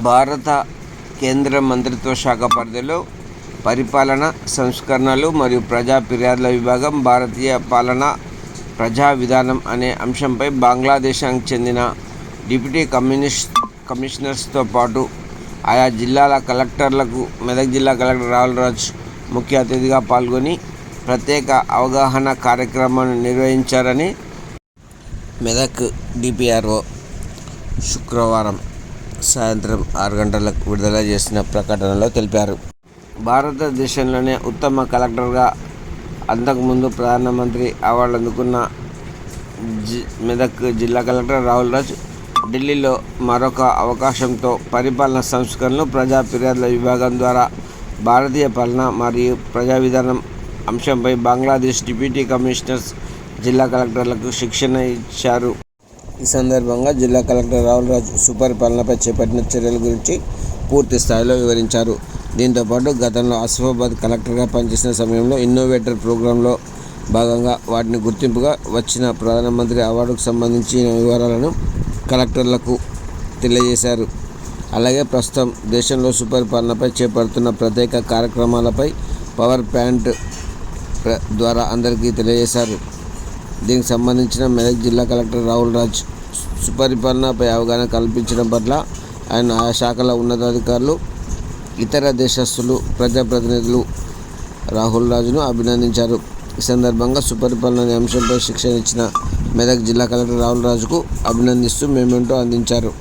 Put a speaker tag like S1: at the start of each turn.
S1: భారత కేంద్ర మంత్రిత్వ శాఖ పరిధిలో పరిపాలన సంస్కరణలు మరియు ప్రజా ఫిర్యాదుల విభాగం భారతీయ పాలన ప్రజా విధానం అనే అంశంపై బంగ్లాదేశానికి చెందిన డిప్యూటీ కమ్యూనిస్ట్ కమిషనర్స్తో పాటు ఆయా జిల్లాల కలెక్టర్లకు మెదక్ జిల్లా కలెక్టర్ రాహుల్ రాజ్ ముఖ్య అతిథిగా పాల్గొని ప్రత్యేక అవగాహన కార్యక్రమాన్ని నిర్వహించారని మెదక్ డిపిఆర్ఓ శుక్రవారం సాయంత్రం ఆరు గంటలకు విడుదల చేసిన ప్రకటనలో తెలిపారు. భారతదేశంలోనే ఉత్తమ కలెక్టర్గా అంతకుముందు ప్రధానమంత్రి అవార్డు అందుకున్న జి మెదక్ జిల్లా కలెక్టర్ రాహుల్ రాజ్ ఢిల్లీలో మరొక అవకాశంతో పరిపాలన సంస్కరణలు ప్రజా ఫిర్యాదుల విభాగం ద్వారా భారతీయ పాలన మరియు ప్రజా విధానం అంశంపై బంగ్లాదేశ్ డిప్యూటీ కమిషనర్స్ జిల్లా కలెక్టర్లకు శిక్షణ ఇచ్చారు. ఈ సందర్భంగా జిల్లా కలెక్టర్ రావులరాజు సుపరిపాలనపై చేపట్టిన చర్యల గురించి పూర్తి స్థాయిలో వివరించారు. దీంతోపాటు గతంలో ఆసిఫాబాద్ కలెక్టర్గా పనిచేసిన సమయంలో ఇన్నోవేటర్ ప్రోగ్రాంలో భాగంగా వాటిని గుర్తింపుగా వచ్చిన ప్రధానమంత్రి అవార్డుకు సంబంధించిన వివరాలను కలెక్టర్లకు తెలియజేశారు. అలాగే ప్రస్తుతం దేశంలో సుపరిపాలనపై చేపడుతున్న ప్రత్యేక కార్యక్రమాలపై పవర్ ప్యాంట్ ద్వారా అందరికీ తెలియజేశారు. దీనికి సంబంధించిన మెదక్ జిల్లా కలెక్టర్ రాహుల్ రాజ్ సుపరిపాలనపై అవగాహన కల్పించడం పట్ల ఆయన ఆయా శాఖల ఉన్నతాధికారులు ఇతర దేశస్తులు ప్రజాప్రతినిధులు రాహుల్ రాజును అభినందించారు. ఈ సందర్భంగా సుపరిపాలన అనే అంశంపై శిక్షణ ఇచ్చిన మెదక్ జిల్లా కలెక్టర్ రాహుల్ రాజుకు అభినందిస్తూ మేమెంటో అందించారు.